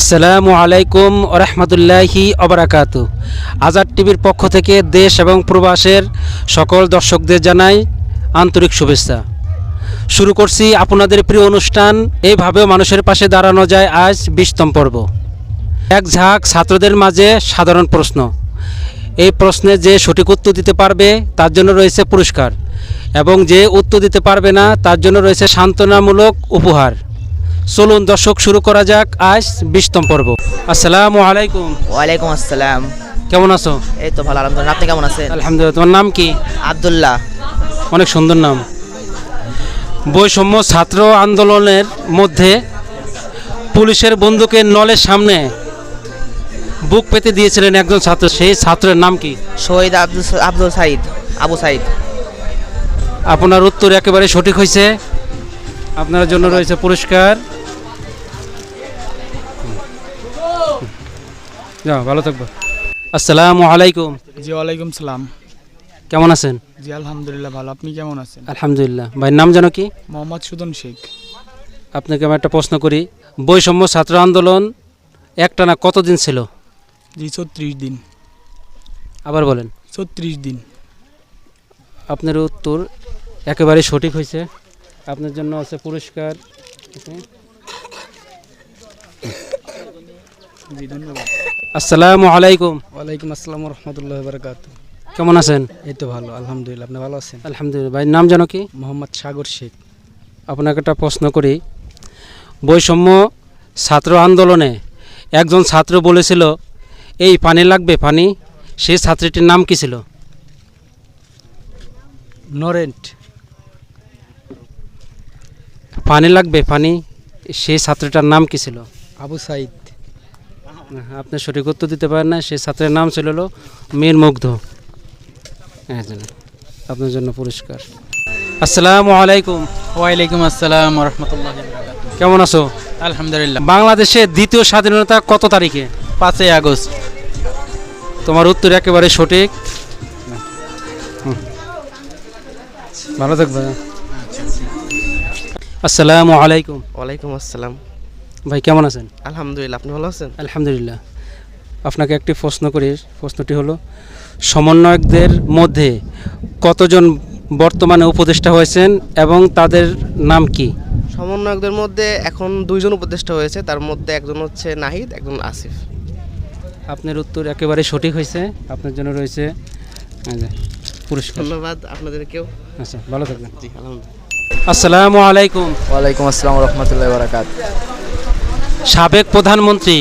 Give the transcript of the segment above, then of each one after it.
আসসালামু আলাইকুম রহমতুল্লাহি অবরাকাতু আজাদ টিভির পক্ষ থেকে দেশ এবং প্রবাসের সকল দর্শকদের জানাই আন্তরিক শুভেচ্ছা। শুরু করছি আপনাদের প্রিয় অনুষ্ঠান এইভাবেও মানুষের পাশে দাঁড়ানো যায় আজ বিশতম পর্ব। এক ঝাঁক ছাত্রদের মাঝে সাধারণ প্রশ্ন। এই প্রশ্নে যে সঠিক উত্তর দিতে পারবে তার জন্য রয়েছে পুরস্কার এবং যে উত্তর দিতে পারবে না তার জন্য রয়েছে সান্ত্বনামূলক উপহার। চলুন দর্শক শুরু করা যাক আজ বিশতম পর্ব। আসসালামু আলাইকুম। ওয়ালাইকুম আসসালাম। কেমন আছো? এই তো ভালো আলহামদুলিল্লাহ। আপনি কেমন আছেন? আলহামদুলিল্লাহ তোমার নাম কি? আব্দুল্লাহ। অনেক সুন্দর নাম। বৈষম্য ছাত্র আন্দোলনের মধ্যে পুলিশের বন্দুকের নলের সামনে বুক পেতে দিয়েছিলেন একজন ছাত্র। সেই ছাত্রের নাম কি? শহীদ আব্দুল আব্দুল সাইদ আবু সাইদ। আপনার উত্তর একেবারে সঠিক হয়েছে। আপনার জন্য রয়েছে পুরস্কার। যাও ভালো থাকব। আসসালামু আলাইকুম। জি ওয়ালাইকুম সালাম। কেমন আছেন? জি আলহামদুলিল্লাহ ভালো। আপনি কেমন আছেন? আলহামদুলিল্লাহ। ভাইয়ের নাম জানো কি? মোহাম্মদ সুদন শেখ। আপনাকে আমি একটা প্রশ্ন করি। বৈষম্য ছাত্র আন্দোলন একটানা কতদিন ছিল? জি ছত্রিশ দিন। আবার বলেন। ছত্রিশ দিন। আপনার উত্তর একেবারে সঠিক হয়েছে। আপনার জন্য আছে পুরস্কার। জি ধন্যবাদ। আসসালামু আলাইকুম। ওয়ালাইকুম আসসালাম রহমতুল্লাহ বারকাত কেমন আছেন? এই তো ভালো আলহামদুলিল্লাহ আপনি ভালো আছেন? আলহামদুলিল্লাহ। ভাইয়ের নাম জানো কি? মোহাম্মদ সাগর শেখ। আপনাকে একটা প্রশ্ন করি। বৈষম্য ছাত্র আন্দোলনে একজন ছাত্র বলেছিল এই পানি লাগবে পানি সেই ছাত্রীটির নাম কি ছিল? নরেন্ট। পানি লাগবে পানি সেই ছাত্রটার নাম কি ছিল? আবু সাইদ। আপনি সঠিক উত্তর দিতে পারেন না সেই ছাত্রের নাম ছিল হলো মীর মুগ্ধ। হ্যাঁ আপনার জন্য পুরস্কার। আসসালামু আলাইকুম। ওয়ালাইকুম আসসালাম রহমতুল্লাহ কেমন আছো? আলহামদুলিল্লাহ। বাংলাদেশের দ্বিতীয় স্বাধীনতা কত তারিখে? পাঁচই আগস্ট। তোমার উত্তর একেবারে সঠিক। ভালো থাকবে। আসসালামু আলাইকুম। ওয়ালাইকুম আসসালাম। ভাই কেমন আছেন? আলহামদুলিল্লাহ আপনি ভালো আছেন? আলহামদুলিল্লাহ। আপনাকে একটি প্রশ্ন করি প্রশ্নটি হলো সমন্বয়কদের মধ্যে কতজন বর্তমানে উপদেষ্টা হয়েছেন এবং তাদের নাম কি? সমন্বয়কদের মধ্যে এখন দুইজন উপদেষ্টা হয়েছে তার মধ্যে একজন হচ্ছে নাহিদ একজন আসিফ। আপনার উত্তর একেবারে সঠিক হয়েছে। আপনার জন্য রয়েছে পুরস্কার। ধন্যবাদ আপনাদেরকেও আচ্ছা ভালো থাকবেন। জি আলহামদুলিল্লাহ। আসসালামু আলাইকুম। ওয়ালাইকুম আসসালাম রহমতুল্লাহ বারাকাত সাবেক প্রধানমন্ত্রী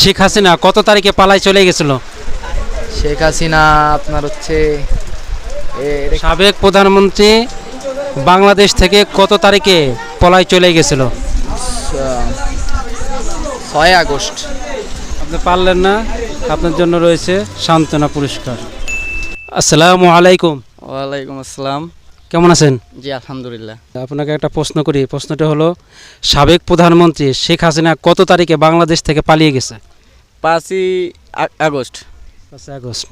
শেখ হাসিনা কত তারিখে পালায় চলে গেছিল? শেখ হাসিনা আপনার হচ্ছে সাবেক প্রধানমন্ত্রী বাংলাদেশ থেকে কত তারিখে পলায় চলে গেছিল? ছয় আগস্ট। আপনি পারলেন না আপনার জন্য রয়েছে সান্ত্বনা পুরস্কার। আসসালামু আলাইকুম। ওয়ালাইকুম আসসালাম। কেমন আছেন? জি আলহামদুলিল্লাহ। আপনাকে একটা প্রশ্ন করি। প্রশ্নটা হলো সাবেক প্রধানমন্ত্রী শেখ হাসিনা কত তারিখে বাংলাদেশ থেকে পালিয়ে গেছে? পাঁচই আগস্ট। পাঁচই আগস্ট।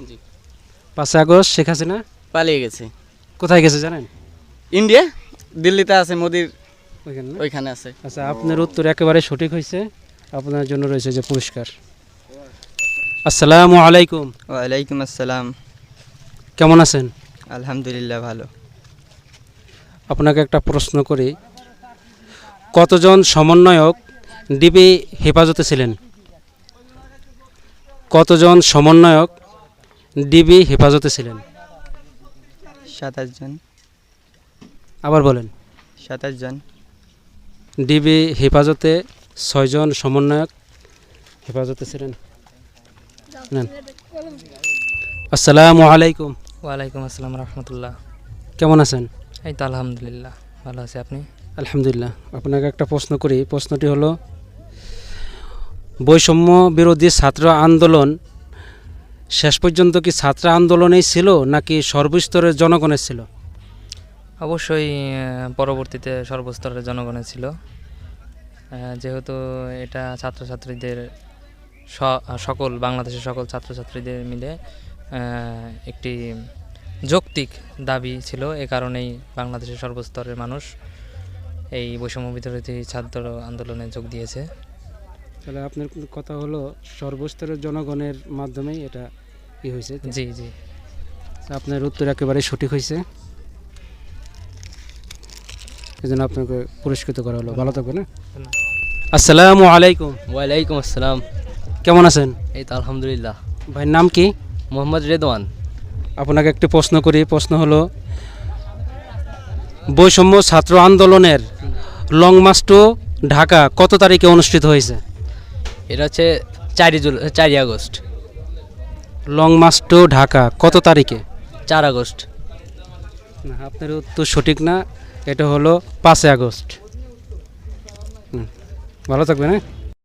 পাঁচই আগস্ট শেখ হাসিনা পালিয়ে গেছে। কোথায় গেছে জানেন? ইন্ডিয়া? দিল্লিতে আছে মোদির ওইখানে ওইখানে আছে। আচ্ছা আপনার উত্তর একেবারে সঠিক হয়েছে। আপনার জন্য রয়েছে যে পুরস্কার। আসসালামু আলাইকুম। ওয়ালাইকুম আসসালাম। কেমন আছেন? আলহামদুলিল্লাহ ভালো। আপনাকে একটা প্রশ্ন করি। কতজন সমন্বয়ক ডিবি হেফাজতে ছিলেন? কতজন সমন্বয়ক ডিবি হেফাজতে ছিলেন? সাতাশ জন আবার বলেন। সাতাশ জন ডিবি হেফাজতে ছয়জন সমন্বয়ক হেফাজতে ছিলেন? আসসালামু আলাইকুম। ওয়ালাইকুম আসসালাম রহমতুল্লাহ। কেমন আছেন? এই তো আলহামদুলিল্লাহ ভালো আছি। আপনি? আলহামদুলিল্লাহ। আপনাকে একটা প্রশ্ন করি। প্রশ্নটি হলো বৈষম্য বিরোধী ছাত্র আন্দোলন শেষ পর্যন্ত কি ছাত্র আন্দোলনেই ছিল নাকি সর্বস্তরের জনগণের ছিল? অবশ্যই পরবর্তীতে সর্বস্তরের জনগণের ছিল। যেহেতু এটা ছাত্রছাত্রীদের সকল বাংলাদেশের সকল ছাত্রছাত্রীদের মিলে একটি যৌক্তিক দাবি ছিল এ কারণেই বাংলাদেশের সর্বস্তরের মানুষ এই বৈষম্য বিরোধী ছাত্র আন্দোলনে যোগ দিয়েছে। তাহলে আপনার কথা হলো সর্বস্তরের জনগণের মাধ্যমেই এটা ই হয়েছে জি জি। তা আপনার উত্তর একেবারে সঠিক হয়েছে। এই জন্য আপনাকে পুরস্কৃত করা হলো। ভালো থাকবেন হ্যাঁ? আসসালামু আলাইকুম। ওয়ালাইকুম আসসালাম। কেমন আছেন? এই তো আলহামদুলিল্লাহ। ভাইয়ের নাম কি? মোহাম্মদ রেদওয়ান। আপনাকে একটি প্রশ্ন করি প্রশ্ন হলো বৈষম্য ছাত্র আন্দোলনের লং মার্চ টু ঢাকা কত তারিখে অনুষ্ঠিত হয়েছে? এটা হচ্ছে চারই জুলাই চারই August. Long march to Dhaka কত তারিখে? চার আগস্ট। না আপনার উত্তর সঠিক না এটা হলো পাঁচই আগস্ট। হুম, ভালো থাকবেন হ্যাঁ?